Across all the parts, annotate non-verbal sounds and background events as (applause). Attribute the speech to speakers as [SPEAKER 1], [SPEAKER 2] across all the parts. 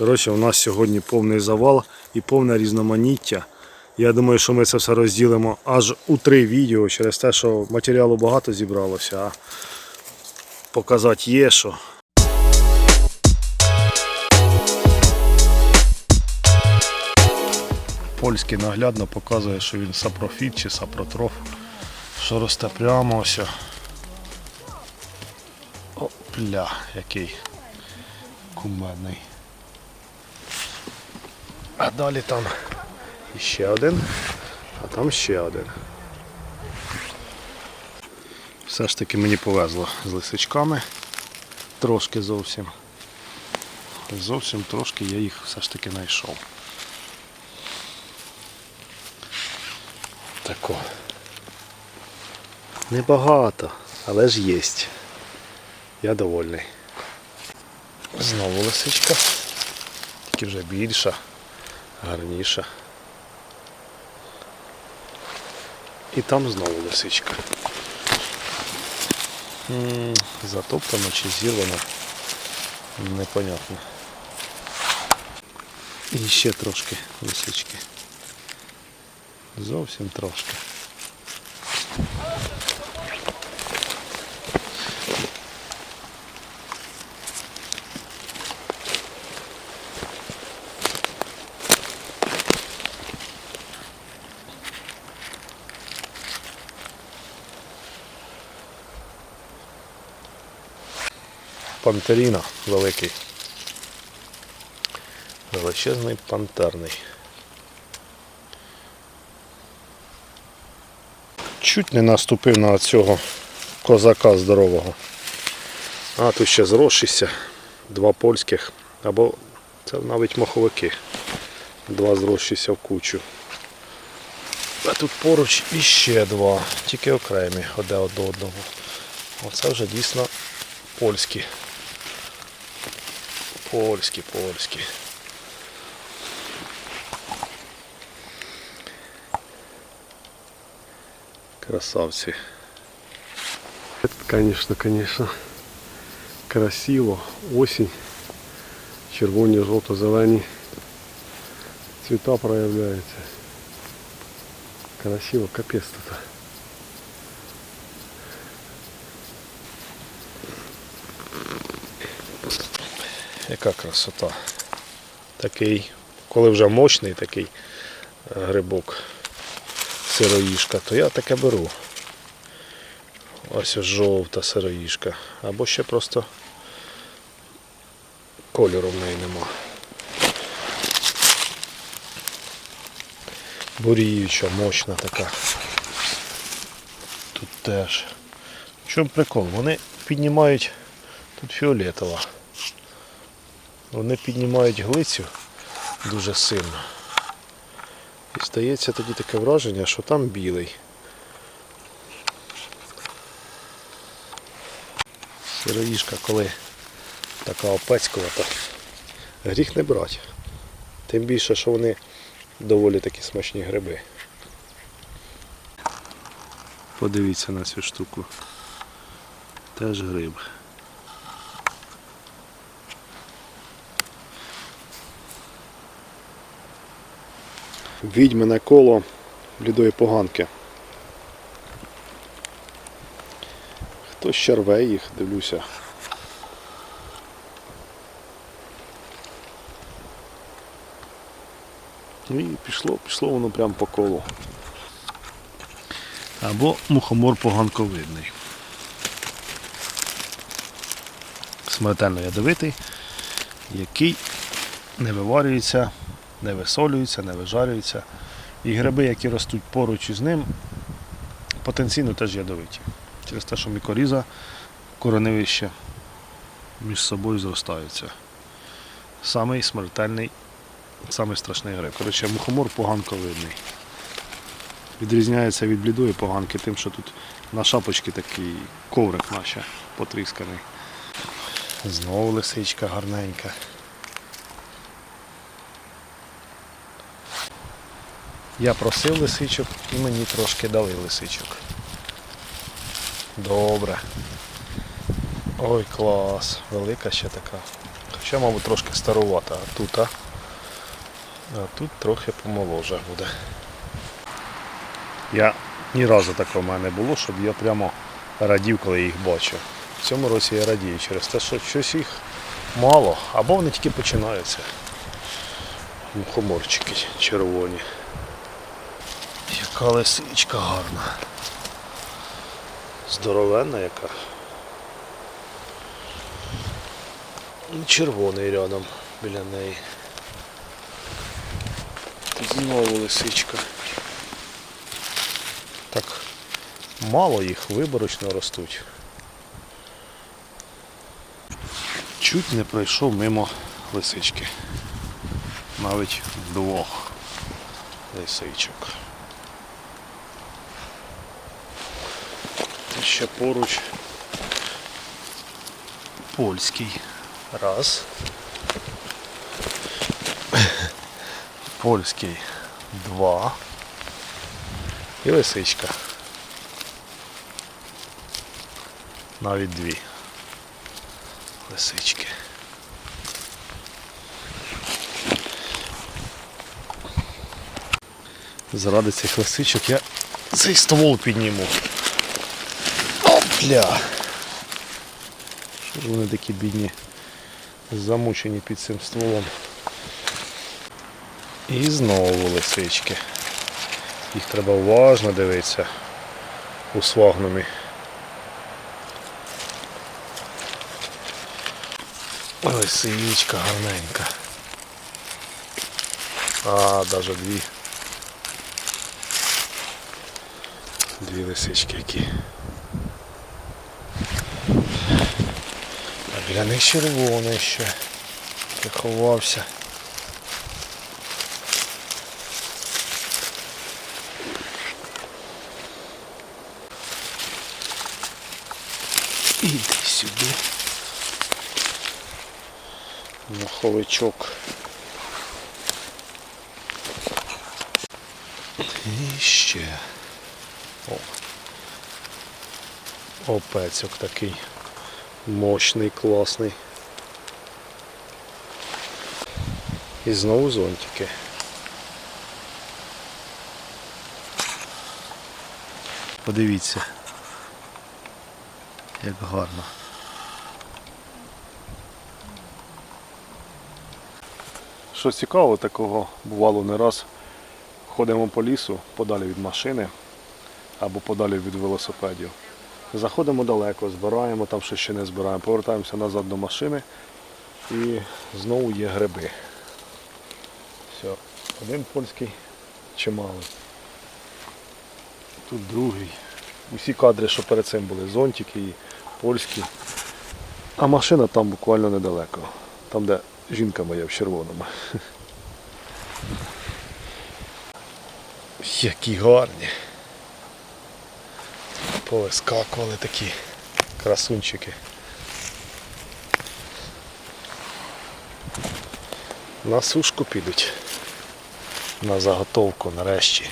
[SPEAKER 1] Коротше, у нас сьогодні повний завал і повне різноманіття. Я думаю, що ми це все розділимо аж у три відео через те, що матеріалу багато зібралося, а показати є що. Польський наглядно показує, що він сапрофіт чи сапротроф, що росте прямо ось. О, пля, який кумедний. А далі там ще один, а там ще один. Все ж таки мені повезло з лисичками. Трошки зовсім. Зовсім трошки я їх все ж таки знайшов. Тако. Небагато, але ж є. Я довольний. Знову лисичка. Тільки вже більша, гарніша. І там знову лисичка. Затоптано чи зірвано. Непонятно. І ще трошки лисички. Зовсім трошки. Пантеріна великий. Величезний пантерний. Чуть не наступив на цього козака здорового. А тут ще зросшися. Два польських. Або це навіть маховики. Два зросшися в кучу. А тут поруч іще два, тільки окремі одне до одного. Оце вже дійсно польські. Польські, польські. Красавці. Конечно, конечно. Красиво. Осінь. Червоні, жовто-зелені. Цвіта проявляються. Красиво, капець тут. Яка красота. Такий, коли вже мощний такий е, грибок, сироїшка, то я таке беру. Ось ось жовта сироїшка. Або ще просто кольору в неї нема. Буріюча, мощна така. Тут теж. В чому прикол? Вони піднімають тут фіолетова. Вони піднімають глицю дуже сильно. І стається тоді таке враження, що там білий. Сироїшка, коли така опецькувата, гріх не брати. Тим більше, що вони доволі такі смачні гриби. Подивіться на цю штуку. Теж гриб. Відьмине коло блідої поганки. Хтось ще рве їх, дивлюся. Ну І пішло, пішло воно прямо по колу. Або мухомор поганковидний. Смертельно ядовитий, який не виварюється, не висолюється, не вижарюється. І гриби, які ростуть поруч із ним, потенційно теж ядовиті. Через те, що мікоріза, кореневище між собою зростаються. Самий смертельний, самий страшний гриб. Коротше, мухомор поганковидний. Відрізняється від блідої поганки тим, що тут на шапочці такий коврик наче потрісканий. Знову лисичка гарненька. Я просив лисичок і мені трошки дали лисичок. Добре. Ой, клас. Велика ще така. Ще, мабуть, трошки старувата, а тут, а? а тут трохи помоложе буде. Я ні разу такого в не було, щоб я прямо радів, коли їх бачу. В цьому році я радію через те, що щось їх мало, або вони тільки починаються. Мухоморчики червоні. Яка лисичка гарна. Здоровенна яка. Червоний рядом біля неї. Знову лисичка. Так мало їх виборочно ростуть. Чуть не пройшов мимо лисички. Навіть двох лисичок. І ще поруч польський. Раз. Польський. Два. І лисичка. Навіть дві. Лисички. Заради цих лисичок я цей ствол підніму. Опля! Що ж вони такі бідні, замучені під цим стволом. І знову лисички. Їх треба уважно дивитися у свагнумі. Лисичка гарненька. А, навіть дві. Дві лисички які. Біля них червоний ще. Приховався. Іди сюди. Маховичок. І ще. О. Опецьок такий мощний, класний. І знову зонтики. Подивіться, як гарно. Що цікаво, такого бувало не раз. Ходимо по лісу, подалі від машини або подалі від велосипедів. Заходимо далеко, збираємо там, що ще не збираємо, повертаємося назад до машини і знову є гриби. Все, один польський чималий. Тут другий. Усі кадри, що перед цим були, зонтики і польські. А машина там буквально недалеко. Там, де жінка моя в червоному. (laughs) Які гарні. Повискакували такі красунчики. На сушку підуть. На заготовку нарешті.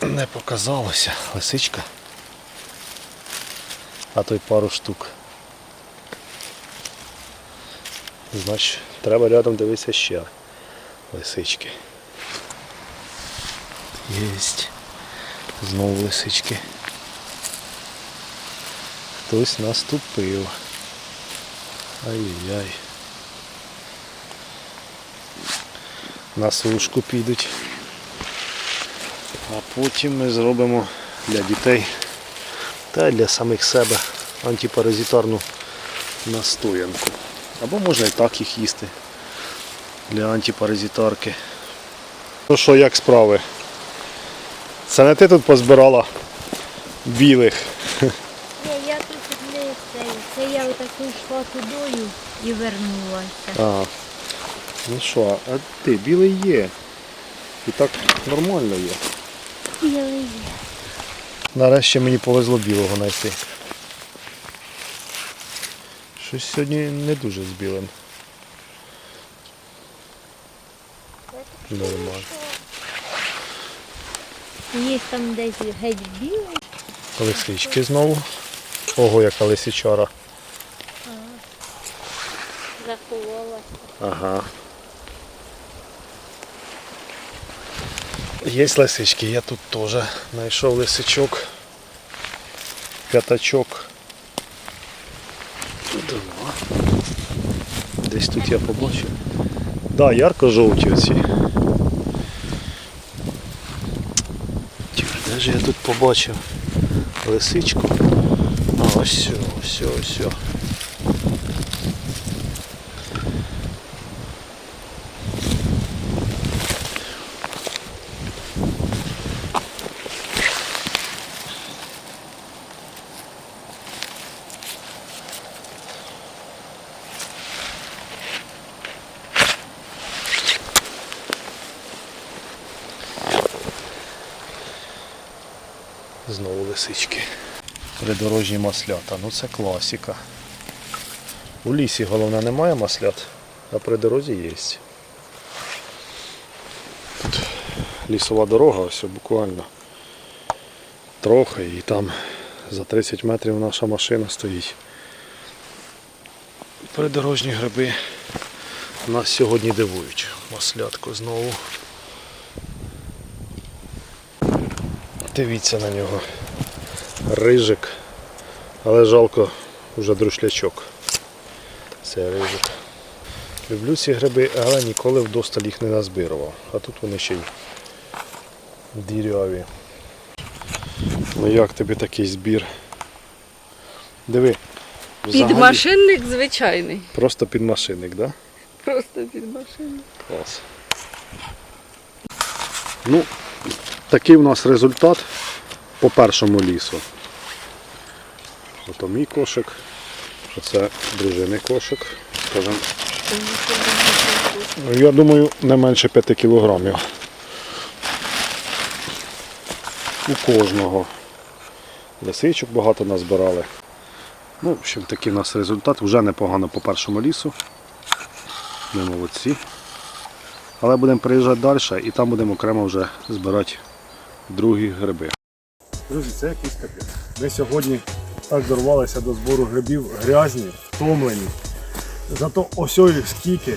[SPEAKER 1] Не показалося, лисичка. А то й пару штук. Значить, треба рядом дивитися ще лисички. Єсть. Знову лисички. Хтось наступив. Ай-яй. На сушку підуть. А потім ми зробимо для дітей та для самих себе антипаразитарну настоянку. Або можна і так їх їсти для антипаразитарки. Ну що, як справи? Це не ти тут позбирала білих.
[SPEAKER 2] Ні, я тут не це. Це я отаку йшла тудою і вернулася.
[SPEAKER 1] А. Ну що, а ти білий є. І так нормально є.
[SPEAKER 2] Білий є.
[SPEAKER 1] Нарешті мені повезло білого знайти. Щось сьогодні не дуже з білим. Нормально.
[SPEAKER 2] Є там десь геть білий.
[SPEAKER 1] Лисички знову. Ого, яка лисичара.
[SPEAKER 2] Заховалася.
[SPEAKER 1] Ага. Є лисички, я тут теж знайшов лисичок. П'ятачок. Десь тут я побачив. Да, ярко-жовті оці. Тю, Де ж я тут побачив лисичку? А, ось, ось, ось. Знову лисички. Придорожні маслята. Ну це класика. У лісі головне немає маслят, а при дорозі є. Тут лісова дорога, ось буквально трохи і там за 30 метрів наша машина стоїть. Придорожні гриби нас сьогодні дивують. Маслятко знову. Дивіться на нього. Рижик. Але жалко вже друшлячок. Це рижик. Люблю ці гриби, але ніколи вдосталь їх не назбирував. А тут вони ще й діряві. Ну як тобі такий збір? Диви. взагалі
[SPEAKER 3] Підмашинник звичайний.
[SPEAKER 1] Просто підмашинник, так? Да?
[SPEAKER 3] Просто підмашинник.
[SPEAKER 1] Клас. Ну, такий у нас результат по першому лісу. Ото мій кошик. Оце дружини кошик. Скажем, ну, я думаю, не менше 5 кілограмів. У кожного. Лисичок багато назбирали. Ну, в общем, такий у нас результат. Вже непогано по першому лісу. Ми молодці. Але будемо приїжджати далі і там будемо окремо вже збирати другі гриби. Друзі, це якийсь капець. Ми сьогодні так дорвалися до збору грибів грязні, втомлені. Зато ось їх скільки.